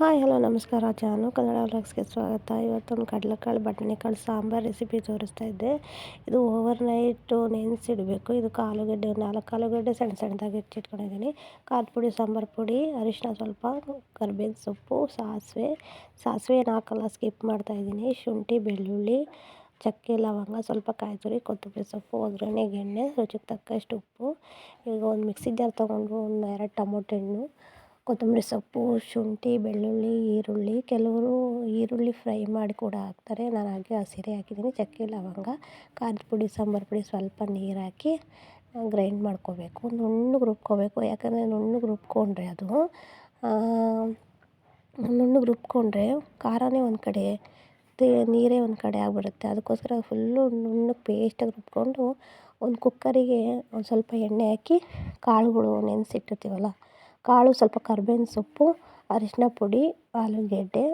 Hi, hello, ನಮಸ್ಕಾರ. ಜಾನು ಕನ್ನಡ ವ್ಲಾಗ್ಸ್ಗೆ ಸ್ವಾಗತ. ಇವತ್ತೊಂದು ಕಡಲೆಕಾಳು, ಬಟಾಣಿಕಾಳು, ಸಾಂಬಾರು ರೆಸಿಪಿ ತೋರಿಸ್ತಾ ಇದ್ದೆ. ಇದು ಓವರ್ ನೈಟು ನೆನೆಸಿಡಬೇಕು ಇದು ಆಲೂಗಡ್ಡೆ ನಾಲ್ಕು ಆಲೂಗಡ್ಡೆ ಸಣ್ಣ ಸಣ್ಣದಾಗಿ ಹೆಚ್ಚಿಟ್ಕೊಂಡಿದ್ದೀನಿ. ಖಾರದ ಪುಡಿ, ಸಾಂಬಾರು ಪುಡಿ, ಅರಿಶಿನ ಸ್ವಲ್ಪ, ಕರ್ಬೇವಿನ ಸೊಪ್ಪು, ಸಾಸಿವೆ. ಸಾಸಿವೆ ಹಾಕಲ್ಲ ಸ್ಕಿಪ್ ಮಾಡ್ತಾಯಿದ್ದೀನಿ ಶುಂಠಿ, ಬೆಳ್ಳುಳ್ಳಿ, ಚಕ್ಕೆ, ಲವಂಗ, ಸ್ವಲ್ಪ ಕಾಯಿ ತುರಿ ಕೊತ್ತಂಬರಿ ಸೊಪ್ಪು ಒಗ್ಗರಣೆಗೆ ಎಣ್ಣೆ, ರುಚಿಗೆ ತಕ್ಕಷ್ಟು ಉಪ್ಪು. ಈಗ ಒಂದು ಮಿಕ್ಸಿ ಜಾರ್ ತೊಗೊಂಡು ಒಂದು ಎರಡು ಟೊಮೊಟೊ ಹಣ್ಣು ಕೊತ್ತಂಬರಿ ಸೊಪ್ಪು, ಶುಂಠಿ, ಬೆಳ್ಳುಳ್ಳಿ, ಈರುಳ್ಳಿ. ಕೆಲವರು ಈರುಳ್ಳಿ ಫ್ರೈ ಮಾಡಿ ಕೂಡ ಹಾಕ್ತಾರೆ. ನಾನು ಹಾಗೆ ಹಸಿರೇ ಹಾಕಿದ್ದೀನಿ. ಚಕ್ಕೆ, ಲವಂಗ, ಖಾರದ ಪುಡಿ, ಸಾಂಬಾರು ಪುಡಿ ಸ್ವಲ್ಪ ನೀರು ಹಾಕಿ ಗ್ರೈಂಡ್ ಮಾಡ್ಕೋಬೇಕು. ನುಣ್ಣಗೆ ರುಬ್ಕೋಬೇಕು. ಯಾಕಂದರೆ ನುಣ್ಣಗೆ ರುಬ್ಕೊಂಡ್ರೆ ಅದು ನುಣ್ಣಗೆ ರುಬ್ಕೊಂಡ್ರೆ ಖಾರನೇ ಒಂದು ಕಡೆ ನೀರೇ ಒಂದು ಕಡೆ ಆಗಿಬಿಡುತ್ತೆ. ಅದಕ್ಕೋಸ್ಕರ ಫುಲ್ಲು ನುಣ್ಣಗೆ ಪೇಸ್ಟಾಗಿ ರುಬ್ಕೊಂಡು ಒಂದು ಕುಕ್ಕರಿಗೆ ಒಂದು ಸ್ವಲ್ಪ ಎಣ್ಣೆ ಹಾಕಿ ಕಾಳುಗಳು ನೆನೆಸಿಟ್ಟಿರ್ತೀವಲ್ಲ ಕಾಳು ಸ್ವಲ್ಪ ಕರ್ಬೇವಿನ ಸೊಪ್ಪು, ಅರಿಶಿನ ಪುಡಿ, ಆಲೂಗೆಡ್ಡೆ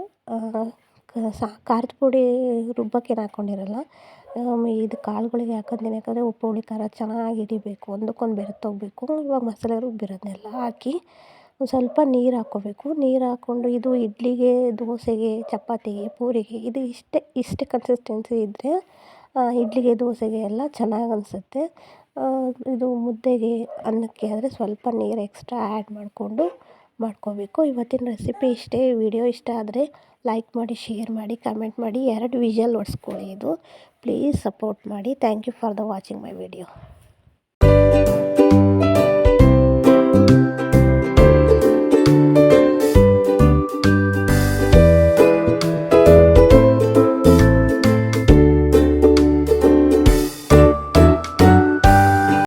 ಖಾರದ ಪುಡಿ ರುಬ್ಬಕ್ಕೇನು ಹಾಕ್ಕೊಂಡಿರಲ್ಲ ಇದು ಕಾಳುಗಳಿಗೆ ಹಾಕೋತೀನಿ. ಯಾಕಂದರೆ ಉಪ್ಪು, ಹುಳಿ, ಖಾರ ಚೆನ್ನಾಗಿ ಹಿಡಿಬೇಕು. ಒಂದಕ್ಕೊಂದು ಬೆರೆತೋಗಬೇಕು ಇವಾಗ ಮಸಾಲೆ ರುಬ್ಬಿರೋದನ್ನೆಲ್ಲ ಹಾಕಿ ಒಂದು ಸ್ವಲ್ಪ ನೀರು ಹಾಕ್ಕೋಬೇಕು. ನೀರು ಹಾಕ್ಕೊಂಡು ಇದು ಇಡ್ಲಿಗೆ, ದೋಸೆಗೆ, ಚಪಾತಿಗೆ, ಪೂರಿಗೆ ಇದು ಇಷ್ಟೇ ಇಷ್ಟೇ ಕನ್ಸಿಸ್ಟೆನ್ಸಿ ಇದ್ದರೆ ಇಡ್ಲಿಗೆ, ದೋಸೆಗೆ ಎಲ್ಲ ಚೆನ್ನಾಗಿ ಅನಿಸುತ್ತೆ. ಇದು ಮುದ್ದೆಗೆ ಅನ್ನಕ್ಕೆ ಆದರೆ ಸ್ವಲ್ಪ ನೀರು ಎಕ್ಸ್ಟ್ರಾ ಆ್ಯಡ್ ಮಾಡಿಕೊಂಡು ಮಾಡ್ಕೋಬೇಕು. ಇವತ್ತಿನ ರೆಸಿಪಿ ಇಷ್ಟೇ ವಿಡಿಯೋ ಇಷ್ಟ ಆದರೆ ಲೈಕ್ ಮಾಡಿ ಶೇರ್ ಮಾಡಿ ಕಮೆಂಟ್ ಮಾಡಿ, ಎರಡು ವಿಷಲ್ ಹೊಡ್ಸ್ಕೊಳ್ಳಿ ಇದು. ಪ್ಲೀಸ್ ಸಪೋರ್ಟ್ ಮಾಡಿ. Thank you for the watching my video